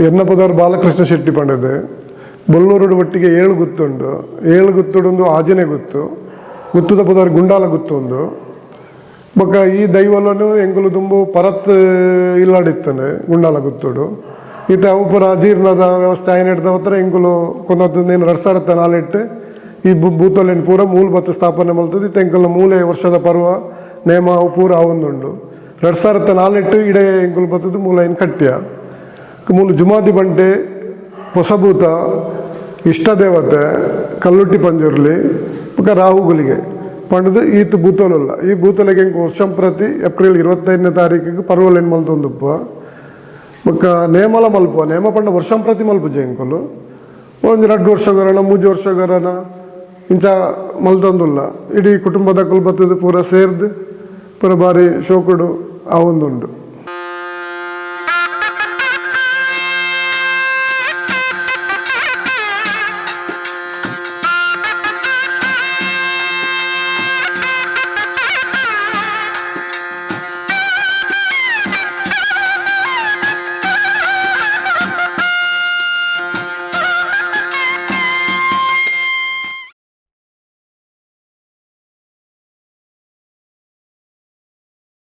ಎನ್ನಪದವರು ಬಾಲಕೃಷ್ಣ ಶೆಟ್ಟಿ ಪಂಡದೆ. ಬೊಲ್ಲೂರುಡು ಒಟ್ಟಿಗೆ ಏಳು ಗುತ್ತುಂಡು. ಏಳು ಗುತ್ತುಡೊಂದು ಆಜನೆ ಗುತ್ತು. ಗುತ್ತುದ ಪದವ್ರ ಗುಂಡಾಲ ಗುತ್ತೊಂದು ಬೊಕ್ಕ ಈ ದೈವಲನು ಎಂಕುಲು ದುಂಬು ಪರತ್ ಇಲ್ಲಾಡಿತ್ತಾನೆ, ಗುಂಡಾಲ ಗುತ್ತುಡು. ಈತ ಉಪರ ಪುರ ಅಜೀರ್ಣದ ವ್ಯವಸ್ಥೆ ಆಯ್ನ ಹಿಡ್ದ ಹತ್ರ ಎಂಕುಲು ಕೊಂದದ್ದು ನೇನು ರಡ್ಸಾರತ್ತ ನಾಲಿಟ್ಟು, ಈ ಭೂತಲೆನ್ ಪೂರ ಮೂಲಭೂತ ಸ್ಥಾಪನೆ ಮಲ್ತದೆ. ಎಂಕಲ್ನ ಮೂಲೆ ವರ್ಷದ ಪರ್ವ, ನೇಮ ಪೂರ ಆವೊಂದುಂಡು ರಡ್ಸಾರತ್ತ ನಾಲಿಟ್ಟು, ಇಡೇ ಎಂಕುಲು ಬತ್ತದು ಮೂಲ ಏನು ಕಟ್ಟ್ಯ. ಮೂಲ ಜುಮಾದಿ ಬಂಟೆ, ಹೊಸಭೂತ, ಇಷ್ಟದೇವತೆ, ಕಲ್ಲುಟ್ಟಿ ಪಂಜುರ್ಲಿ ಬೊಕ ರಾಹುಗುಲಿಗೆ ಪಂಡದು ಈತ್ ಭೂತೋಲಲ್ಲ. ಈ ಭೂತಲಿಗೆ ವರ್ಷಂ ಪ್ರತಿ ಏಪ್ರಿಲ್ ಇರುವತ್ತೈದನೇ ತಾರೀಕಿಗೆ ಪರ್ವಲೆನ್ ಮಲ್ತೊಂದುಪ್ಪ ಬೊಕ್ಕ ನೇಮಲ ಮಲ್ಪ ನೇಮ ಪಂಡ ವರ್ಷಂ ಪ್ರತಿ ಮಲ್ಪುಜೆ ಎಂಕುಲು ಒಂದು ಎರಡು ವರ್ಷಗರನ ಮೂಜು ವರ್ಷಗರನ ಇಂಚ ಮಲ್ತೊಂದುಲ್ಲ. ಇಡೀ ಕುಟುಂಬದ ಕುಲ್ ಬತ್ತದು ಪೂರ ಸೇರ್ದು, ಪೂರ ಬಾರಿ ಶೋಕುಡು ಆ